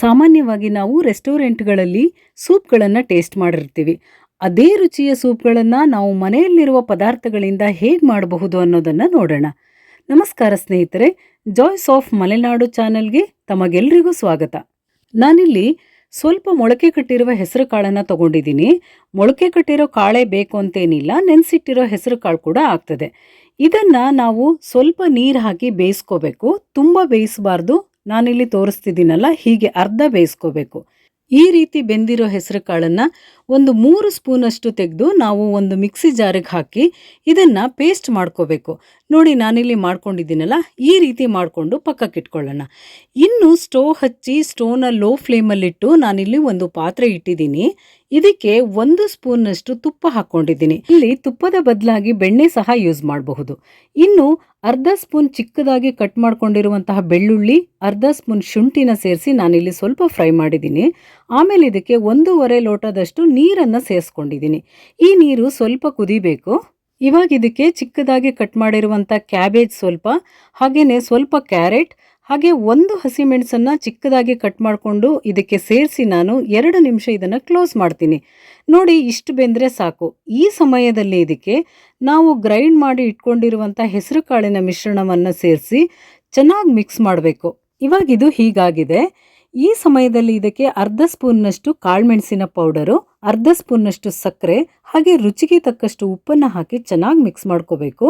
ಸಾಮಾನ್ಯವಾಗಿ ನಾವು ರೆಸ್ಟೋರೆಂಟ್ಗಳಲ್ಲಿ ಸೂಪ್ಗಳನ್ನು ಟೇಸ್ಟ್ ಮಾಡಿರ್ತೀವಿ. ಅದೇ ರುಚಿಯ ಸೂಪ್ಗಳನ್ನು ನಾವು ಮನೆಯಲ್ಲಿರುವ ಪದಾರ್ಥಗಳಿಂದ ಹೇಗೆ ಮಾಡಬಹುದು ಅನ್ನೋದನ್ನು ನೋಡೋಣ. ನಮಸ್ಕಾರ ಸ್ನೇಹಿತರೆ ಜಾಯ್ಸ್ ಆಫ್ ಮಲೆನಾಡು ಚಾನೆಲ್ಗೆ ತಮಗೆಲ್ಲರಿಗೂ ಸ್ವಾಗತ. ನಾನಿಲ್ಲಿ ಸ್ವಲ್ಪ ಮೊಳಕೆ ಕಟ್ಟಿರುವ ಹೆಸರು ಕಾಳನ್ನು ತಗೊಂಡಿದ್ದೀನಿ. ಮೊಳಕೆ ಕಟ್ಟಿರೋ ಕಾಳೆ ಬೇಕು ಅಂತೇನಿಲ್ಲ, ನೆನೆಸಿಟ್ಟಿರೋ ಹೆಸರು ಕಾಳು ಕೂಡ ಆಗ್ತದೆ. ಇದನ್ನು ನಾವು ಸ್ವಲ್ಪ ನೀರು ಹಾಕಿ ಬೇಯಿಸ್ಕೋಬೇಕು. ತುಂಬ ಬೇಯಿಸಬಾರ್ದು ನಾನಿಲ್ಲಿ ತೋರಿಸ್ತಿದ್ದೀನಲ್ಲ, ಹೀಗೆ ಅರ್ಧ ಬೇಯಿಸ್ಕೋಬೇಕು. ಈ ರೀತಿ ಬೆಂದಿರೋ ಹೆಸರು ಕಾಳನ್ನು ಒಂದು ಮೂರು ಸ್ಪೂನಷ್ಟು ತೆಗೆದು ನಾವು ಒಂದು ಮಿಕ್ಸಿ ಜಾರಿಗೆ ಹಾಕಿ ಇದನ್ನು ಪೇಸ್ಟ್ ಮಾಡ್ಕೋಬೇಕು. ನೋಡಿ, ನಾನಿಲ್ಲಿ ಮಾಡ್ಕೊಂಡಿದ್ದೀನಲ್ಲ, ಈ ರೀತಿ ಮಾಡಿಕೊಂಡು ಪಕ್ಕಕ್ಕಿಟ್ಕೊಳ್ಳೋಣ. ಇನ್ನು ಸ್ಟೋವ್ ಹಚ್ಚಿ ಸ್ಟೋವ್ನ ಲೋ ಫ್ಲೇಮಲ್ಲಿಟ್ಟು ನಾನಿಲ್ಲಿ ಒಂದು ಪಾತ್ರೆ ಇಟ್ಟಿದ್ದೀನಿ. ಇದಕ್ಕೆ ಒಂದು ಸ್ಪೂನ್ನಷ್ಟು ತುಪ್ಪ ಹಾಕೊಂಡಿದ್ದೀನಿ ಇಲ್ಲಿ ತುಪ್ಪದ ಬದಲಾಗಿ ಬೆಣ್ಣೆ ಸಹ ಯೂಸ್ ಮಾಡಬಹುದು. ಇನ್ನು ಅರ್ಧ ಸ್ಪೂನ್ ಚಿಕ್ಕದಾಗಿ ಕಟ್ ಮಾಡ್ಕೊಂಡಿರುವಂತಹ ಬೆಳ್ಳುಳ್ಳಿ, ಅರ್ಧ ಸ್ಪೂನ್ ಶುಂಠಿನ ಸೇರಿಸಿ ನಾನಿಲ್ಲಿ ಸ್ವಲ್ಪ ಫ್ರೈ ಮಾಡಿದ್ದೀನಿ. ಆಮೇಲೆ ಇದಕ್ಕೆ ಒಂದೂವರೆ ಲೋಟದಷ್ಟು ನೀರನ್ನು ಸೇರಿಸ್ಕೊಂಡಿದ್ದೀನಿ. ಈ ನೀರು ಸ್ವಲ್ಪ ಕುದಿಬೇಕು. ಇವಾಗ ಇದಕ್ಕೆ ಚಿಕ್ಕದಾಗಿ ಕಟ್ ಮಾಡಿರುವಂಥ ಕ್ಯಾಬೇಜ್ ಸ್ವಲ್ಪ ಹಾಗೆಯೇ ಸ್ವಲ್ಪ ಕ್ಯಾರೆಟ್ ಹಾಗೆ ಒಂದು ಹಸಿಮೆಣಸನ್ನು ಚಿಕ್ಕದಾಗಿ ಕಟ್ ಮಾಡಿಕೊಂಡು ಇದಕ್ಕೆ ಸೇರಿಸಿ ನಾನು ಎರಡು ನಿಮಿಷ ಇದನ್ನು ಕ್ಲೋಸ್ ಮಾಡ್ತೀನಿ. ನೋಡಿ ಇಷ್ಟು ಬೆಂದರೆ ಸಾಕು. ಈ ಸಮಯದಲ್ಲಿ ಇದಕ್ಕೆ ನಾವು ಗ್ರೈಂಡ್ ಮಾಡಿ ಇಟ್ಕೊಂಡಿರುವಂಥ ಹೆಸರು ಕಾಳಿನ ಮಿಶ್ರಣವನ್ನು ಸೇರಿಸಿ ಚೆನ್ನಾಗಿ ಮಿಕ್ಸ್ ಮಾಡಬೇಕು. ಇವಾಗ ಇದು ಹೀಗಾಗಿದೆ. ಈ ಸಮಯದಲ್ಲಿ ಇದಕ್ಕೆ ಅರ್ಧ ಸ್ಪೂನ್ನಷ್ಟು ಕಾಳುಮೆಣಸಿನ ಪೌಡರು, ಅರ್ಧ ಸ್ಪೂನ್ನಷ್ಟು ಸಕ್ಕರೆ, ಹಾಗೆ ರುಚಿಗೆ ತಕ್ಕಷ್ಟು ಉಪ್ಪನ್ನು ಹಾಕಿ ಚೆನ್ನಾಗಿ ಮಿಕ್ಸ್ ಮಾಡ್ಕೋಬೇಕು.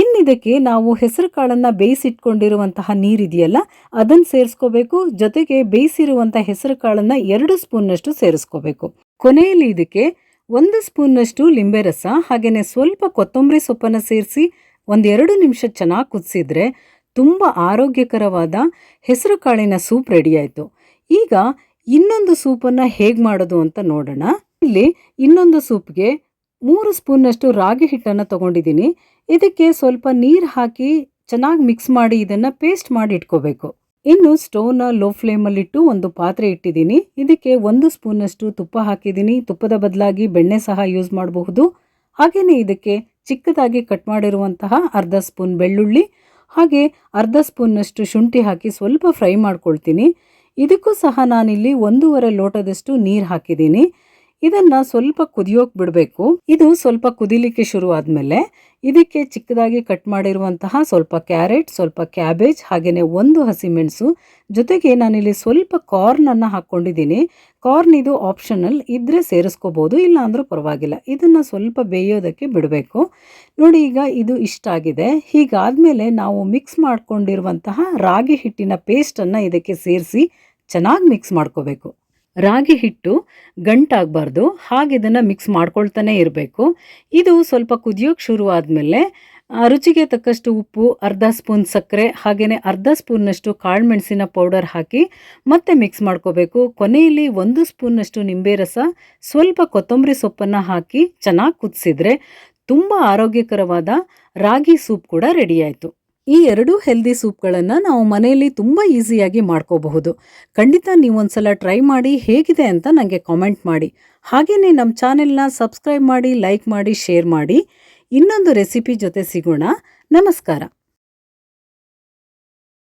ಇನ್ನಿದಕ್ಕೆ ನಾವು ಹೆಸರು ಕಾಳನ್ನು ಬೇಯಿಸಿಟ್ಕೊಂಡಿರುವಂತಹ ನೀರಿದೆಯಲ್ಲ, ಅದನ್ನು ಸೇರಿಸ್ಕೋಬೇಕು. ಜೊತೆಗೆ ಬೇಯಿಸಿರುವಂಥ ಹೆಸರು ಕಾಳನ್ನು ಎರಡು ಸ್ಪೂನ್ನಷ್ಟು ಸೇರಿಸ್ಕೋಬೇಕು. ಕೊನೆಯಲ್ಲಿ ಇದಕ್ಕೆ ಒಂದು ಸ್ಪೂನ್ನಷ್ಟು ಲಿಂಬೆ ರಸ, ಹಾಗೆಯೇ ಸ್ವಲ್ಪ ಕೊತ್ತಂಬರಿ ಸೊಪ್ಪನ್ನು ಸೇರಿಸಿ ಒಂದೆರಡು ನಿಮಿಷ ಚೆನ್ನಾಗಿ ಕುದಿಸಿದ್ರೆ ತುಂಬ ಆರೋಗ್ಯಕರವಾದ ಹೆಸರು ಕಾಳಿನ ಸೂಪ್ ರೆಡಿ ಆಯಿತು. ಈಗ ಇನ್ನೊಂದು ಸೂಪನ್ನು ಹೇಗೆ ಮಾಡೋದು ಅಂತ ನೋಡೋಣ. ಇಲ್ಲಿ ಇನ್ನೊಂದು ಸೂಪ್ಗೆ ಮೂರು ಸ್ಪೂನ್ನಷ್ಟು ರಾಗಿ ಹಿಟ್ಟನ್ನು ತಗೊಂಡಿದ್ದೀನಿ. ಇದಕ್ಕೆ ಸ್ವಲ್ಪ ನೀರು ಹಾಕಿ ಚೆನ್ನಾಗಿ ಮಿಕ್ಸ್ ಮಾಡಿ ಇದನ್ನು ಪೇಸ್ಟ್ ಮಾಡಿ ಇಟ್ಕೋಬೇಕು. ಇನ್ನು ಸ್ಟೋವ್ನ ಲೋ ಫ್ಲೇಮಲ್ಲಿಟ್ಟು ಒಂದು ಪಾತ್ರೆ ಇಟ್ಟಿದ್ದೀನಿ. ಇದಕ್ಕೆ ಒಂದು ಸ್ಪೂನಷ್ಟು ತುಪ್ಪ ಹಾಕಿದ್ದೀನಿ. ತುಪ್ಪದ ಬದಲಾಗಿ ಬೆಣ್ಣೆ ಸಹ ಯೂಸ್ ಮಾಡಬಹುದು. ಹಾಗೆಯೇ ಇದಕ್ಕೆ ಚಿಕ್ಕದಾಗಿ ಕಟ್ ಮಾಡಿರುವಂತಹ ಅರ್ಧ ಸ್ಪೂನ್ ಬೆಳ್ಳುಳ್ಳಿ, ಹಾಗೆ ಅರ್ಧ ಸ್ಪೂನ್ನಷ್ಟು ಶುಂಠಿ ಹಾಕಿ ಸ್ವಲ್ಪ ಫ್ರೈ ಮಾಡ್ಕೊಳ್ತೀನಿ. ಇದಕ್ಕೂ ಸಹ ನಾನಿಲ್ಲಿ ಒಂದೂವರೆ ಲೋಟದಷ್ಟು ನೀರು ಹಾಕಿದ್ದೀನಿ. ಇದನ್ನ ಸ್ವಲ್ಪ ಕುದಿಯೋಕೆ ಬಿಡಬೇಕು. ಇದು ಸ್ವಲ್ಪ ಕುದಿಲಿಕ್ಕೆ ಶುರು ಆದಮೇಲೆ ಇದಕ್ಕೆ ಚಿಕ್ಕದಾಗಿ ಕಟ್ ಮಾಡಿರುವಂತಹ ಸ್ವಲ್ಪ ಕ್ಯಾರೆಟ್ ಸ್ವಲ್ಪ ಕ್ಯಾಬೇಜ್ ಹಾಗೆಯೇ ಒಂದು ಹಸಿಮೆಣಸು ಜೊತೆಗೆ ನಾನಿಲ್ಲಿ ಸ್ವಲ್ಪ ಕಾರ್ನನ್ನು ಹಾಕ್ಕೊಂಡಿದ್ದೀನಿ ಕಾರ್ನ್ ಇದು ಆಪ್ಷನಲ್ ಇದ್ದರೆ ಸೇರಿಸ್ಕೋಬೋದು, ಇಲ್ಲ ಅಂದರೂ ಪರವಾಗಿಲ್ಲ. ಇದನ್ನು ಸ್ವಲ್ಪ ಬೇಯೋದಕ್ಕೆ ಬಿಡಬೇಕು. ನೋಡಿ, ಈಗ ಇದು ಇಷ್ಟ ಆಗಿದೆ. ಹೀಗಾದ್ಮೇಲೆ ನಾವು ಮಿಕ್ಸ್ ಮಾಡ್ಕೊಂಡಿರುವಂತಹ ರಾಗಿ ಹಿಟ್ಟಿನ ಪೇಸ್ಟನ್ನು ಇದಕ್ಕೆ ಸೇರಿಸಿ ಚೆನ್ನಾಗಿ ಮಿಕ್ಸ್ ಮಾಡ್ಕೋಬೇಕು. ರಾಗಿ ಹಿಟ್ಟು ಗಂಟಾಗಬಾರ್ದು, ಹಾಗೆ ಇದನ್ನು ಮಿಕ್ಸ್ ಮಾಡ್ಕೊಳ್ತಾನೆ ಇರಬೇಕು. ಇದು ಸ್ವಲ್ಪ ಕುದಿಯೋಕೆ ಶುರು ಆದಮೇಲೆ ರುಚಿಗೆ ತಕ್ಕಷ್ಟು ಉಪ್ಪು, ಅರ್ಧ ಸ್ಪೂನ್ ಸಕ್ಕರೆ ಹಾಗೆಯೇ ಅರ್ಧ ಸ್ಪೂನ್ನಷ್ಟು ಕಾಳುಮೆಣಸಿನ ಪೌಡರ್ ಹಾಕಿ ಮತ್ತೆ ಮಿಕ್ಸ್ ಮಾಡ್ಕೋಬೇಕು. ಕೊನೆಯಲ್ಲಿ ಒಂದು ಸ್ಪೂನ್ನಷ್ಟು ನಿಂಬೆ ರಸ, ಸ್ವಲ್ಪ ಕೊತ್ತಂಬರಿ ಸೊಪ್ಪನ್ನು ಹಾಕಿ ಚೆನ್ನಾಗಿ ಕುದಿಸಿದರೆ ತುಂಬ ಆರೋಗ್ಯಕರವಾದ ರಾಗಿ ಸೂಪ್ ಕೂಡ ರೆಡಿಯಾಯಿತು ಈ ಎರಡೂ ಹೆಲ್ದಿ ಸೂಪ್ಗಳನ್ನು ನಾವು ಮನೆಯಲ್ಲಿ ತುಂಬ ಈಸಿಯಾಗಿ ಮಾಡ್ಕೋಬಹುದು. ಖಂಡಿತ ನೀವು ಒಂದ್ಸಲ ಟ್ರೈ ಮಾಡಿ ಹೇಗಿದೆ ಅಂತ ನನಗೆ ಕಾಮೆಂಟ್ ಮಾಡಿ. ಹಾಗೆಯೇ ನಮ್ಮ ಚಾನೆಲ್ನ ಸಬ್ಸ್ಕ್ರೈಬ್ ಮಾಡಿ ಲೈಕ್ ಮಾಡಿ ಶೇರ್ ಮಾಡಿ. ಇನ್ನೊಂದು ರೆಸಿಪಿ ಜೊತೆ ಸಿಗೋಣ. ನಮಸ್ಕಾರ.